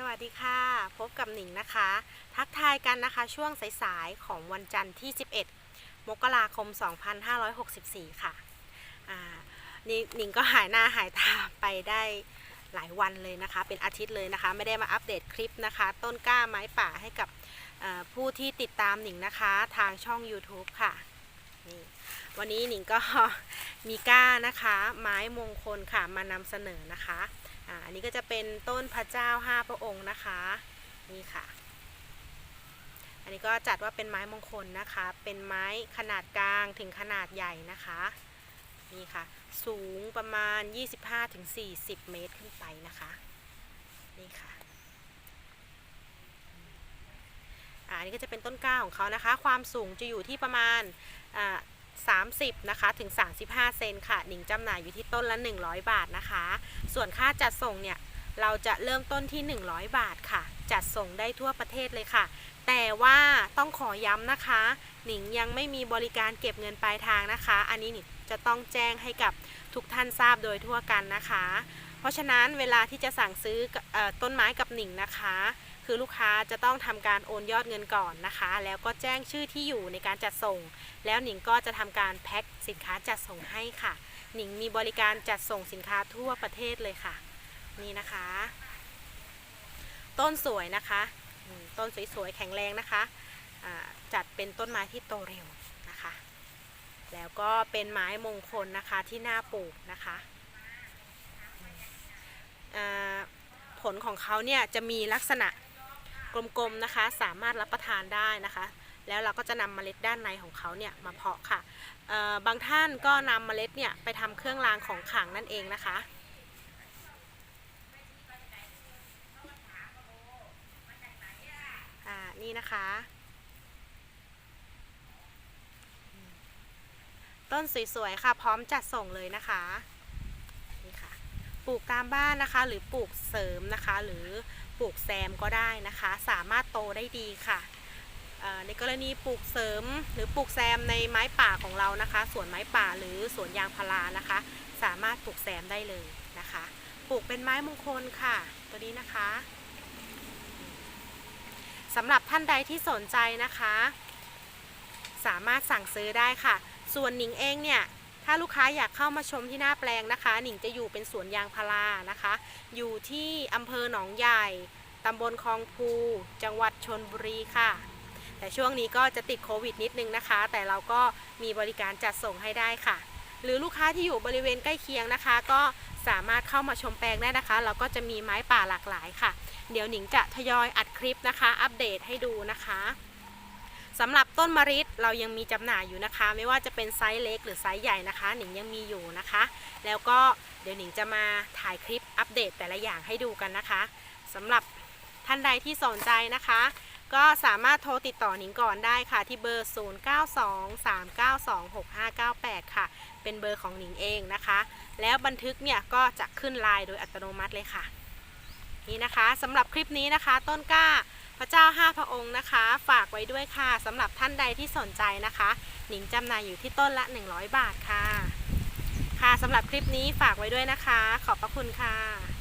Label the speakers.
Speaker 1: สวัสดีค่ะ พบกับหนิงนะคะ ทักทายกันนะคะช่วงสายๆของวันจันทร์ที่ 11 มกราคม 2564 ค่ะนี่หนิงก็หายหน้าหายตาไปได้หลายวันเลยนะคะ เป็นอาทิตย์เลยนะคะ ไม่ได้มาอัปเดตคลิปนะคะ ต้นกล้าไม้ป่าให้กับผู้ที่ติดตามหนิงนะคะ ทางช่อง YouTube ค่ะนี่วันนี้หนิงก็มีก้านะคะ ไม้มงคลค่ะมานำเสนอนะคะ อ่าอันนี้ก็จะเป็นต้นพระเจ้าห้าพระองค์นะคะ นี่ค่ะ อันนี้ก็จัดว่าเป็นไม้มงคลนะคะ เป็นไม้ขนาดกลางถึงขนาดใหญ่นะคะ นี่ค่ะ สูงประมาณ 25-40 เมตรขึ้นไปนะคะ นี่ค่ะอันนี้ก็จะเป็นต้นกล้าของเขานะคะ ความสูงจะอยู่ที่ประมาณ 30นะคะถึง 35 เซนค่ะ หนิงจำหน่ายอยู่ที่ต้นละ 100 บาทนะคะ ส่วนค่าจัดส่งเนี่ย เราจะเริ่มต้นที่ 100 บาทค่ะ จัดส่งได้ทั่วประเทศเลยค่ะ แต่ว่าต้องขอย้ำนะคะ หนิงยังไม่มีบริการเก็บเงินปลายทางนะคะ อันนี้หนิงจะต้องแจ้งให้กับทุกท่านทราบโดยทั่วกันนะคะ เพราะฉะนั้นเวลาที่จะสั่งซื้ออต้นไม้กับหนิงนะคะ คือลูกค้าจะต้องทำการโอนยอดเงินก่อนนะคะ แล้วก็แจ้งชื่อที่อยู่ในการจัดส่ง แล้วหนิงก็จะทำการแพ็คสินค้าจัดส่งให้ค่ะ หนิงมีบริการจัดส่งสินค้าทั่วประเทศเลยค่ะ นี่นะคะ ต้นสวยนะคะ ต้นสวยๆแข็งแรงนะคะจัดเป็นต้นไม้ที่โตเร็วนะคะ แล้วก็เป็นไม้มงคลนะคะที่น่าปลูกนะคะอ่าผ ลของเขาเนี่ยจะมีลักษณะกลมๆนะคะ สามารถรับประทานได้นะคะ แล้วเราก็จะนำเมล็ดด้านในของเขาเนี่ยมาเพาะค่ะบางท่านก็นำเมล็ดเนี่ยไปทำเครื่องรางของขลังนั่นเองนะคะอ่านี่นะคะ ต้นสวยๆค่ะ พร้อมจัดส่งเลยนะคะ ปลูกตามบ้านนะคะ หรือปลูกเสริมนะคะ หรือปลูกแซมก็ได้นะคะ สามารถโตได้ดีค่ะในกรณีปลูกเสริมหรือปลูกแซมในไม้ป่าของเรานะคะสวนไม้ป่าหรือสวนยางพารานะคะ สามารถปลูกแซมได้เลยนะคะ ปลูกเป็นไม้มงคลค่ะ ตัวนี้นะคะสำหรับท่านใดที่สนใจนะคะ สามารถสั่งซื้อได้ค่ะ ส่วนหนิงเองเนี่ย ถ้าลูกค้าอยากเข้ามาชมที่หน้าแปลงนะคะ หนิงจะอยู่เป็นสวนยางพารานะคะ อยู่ที่อำเภอหนองใหญ่ตำบลคลองภู จังหวัดชนบุรีค่ะ แต่ช่วงนี้ก็จะติดโควิดนิดนึงนะคะ แต่เราก็มีบริการจัดส่งให้ได้ค่ะ หรือลูกค้าที่อยู่บริเวณใกล้เคียงนะคะ ก็สามารถเข้ามาชมแปลงได้นะคะ เราก็จะมีไม้ป่าหลากหลายค่ะ เดี๋ยวหนิงจะทยอยอัดคลิปนะคะ อัปเดตให้ดูนะคะ สำหรับต้นมะริดเรายังมีจำหน่ายอยู่นะคะ ไม่ว่าจะเป็นไซส์เล็กหรือไซส์ใหญ่นะคะ หนิงยังมีอยู่นะคะ แล้วก็เดี๋ยวหนิงจะมาถ่ายคลิปอัปเดตแต่ละอย่างให้ดูกันนะคะสำหรับท่านใดที่สนใจนะคะ ก็สามารถโทรติดต่อหนิงก่อนได้ค่ะ ที่เบอร์ 0923926598 ค่ะ เป็นเบอร์ของหนิงเองนะคะ แล้วบันทึกเนี่ยก็จะขึ้นไลน์โดยอัตโนมัติเลยค่ะ นี่นะคะสำหรับคลิปนี้นะคะ ต้นกล้า พระเจ้าห้าพระองค์นะคะ ฝากไว้ด้วยค่ะสำหรับท่านใดที่สนใจนะคะ หนิงจำหน่ายอยู่ที่ต้นละ 100 บาทค่ะ ค่ะสำหรับคลิปนี้ฝากไว้ด้วยนะคะ ขอบพระคุณค่ะ